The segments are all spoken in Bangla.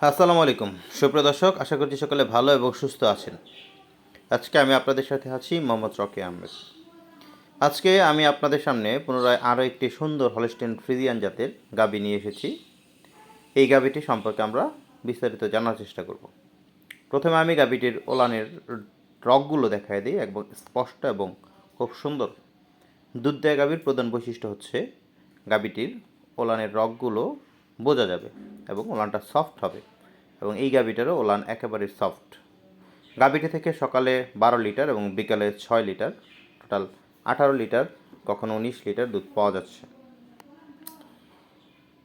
আসসালামু আলাইকুম। সুপ্রিয় দর্শক, আশা করছি সকলে ভালো এবং সুস্থ আছেন। আজকে আমি আপনাদের সাথে আছি মোহাম্মদ রকি আহমেদ। আজকে আমি আপনাদের সামনে পুনরায় আরও একটি সুন্দর হলস্টেন ফ্রিজিয়ান জাতের গাবি নিয়ে এসেছি। এই গাবিটি সম্পর্কে আমরা বিস্তারিত জানার চেষ্টা করব। প্রথমে আমি গাবিটির ওলানের রগগুলো দেখায় দিই, একদম স্পষ্ট এবং খুব সুন্দর। দুধ দেয় গাভীর প্রধান বৈশিষ্ট্য হচ্ছে গাভীটির ওলানের রগগুলো বোঝা যাবে এবং ওলানটা সফট হবে এবং এই গাভীটারও ওলান একেবারে সফট গাভীটি থেকে সকালে বারো লিটার এবং বিকালে ছয় লিটার টোটাল আঠারো লিটার, কখনো উনিশ লিটার দুধ পাওয়া যাচ্ছে।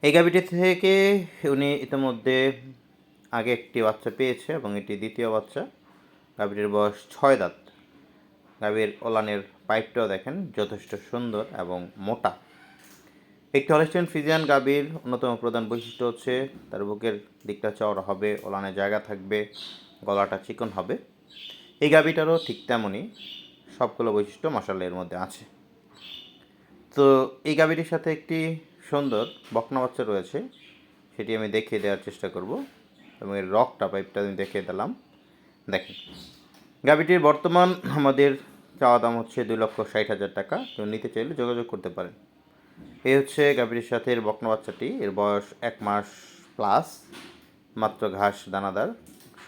এই গাভীটি থেকে উনি ইতিমধ্যে আগে একটি বাচ্চা পেয়েছে এবং এটি দ্বিতীয় বাচ্চা। গাভীটির বয়স ছয় দাঁত। গাভীর ওলানের পাইপটাও দেখেন যথেষ্ট সুন্দর এবং মোটা। একটি হলিস্টিয়ান ফ্রিজিয়ান গাভীর অন্যতম প্রধান বৈশিষ্ট্য হচ্ছে তার বুকের দিকটা চওড়া হবে ওলানের জায়গা থাকবে, গলাটা চিকন হবে। এই গাভীটারও ঠিক তেমনই সবগুলো বৈশিষ্ট্য মশালা এর মধ্যে আছে। তো এই গাভীটির সাথে একটি সুন্দর বকনা বাচ্চা রয়েছে, সেটি আমি দেখিয়ে দেওয়ার চেষ্টা করব এবং এর রকটা পাইপটা আমি দেখিয়ে দিলাম। দেখেন গাভীটির বর্তমান আমাদের চাওয়া দাম হচ্ছে দুই লক্ষ ষাট হাজার টাকা। কেউ নিতে চাইলে যোগাযোগ করতে পারেন। এই হচ্ছে গাভীর সাথে এর বকনা বাচ্চাটি। এর বয়স এক মাস প্লাস মাত্র ঘাস দানাদার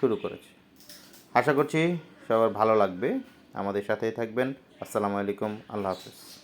শুরু করেছে। আশা করছি সবার ভালো লাগবে। আমাদের সাথেই থাকবেন। আসসালামু আলাইকুম। আল্লাহ হাফিজ।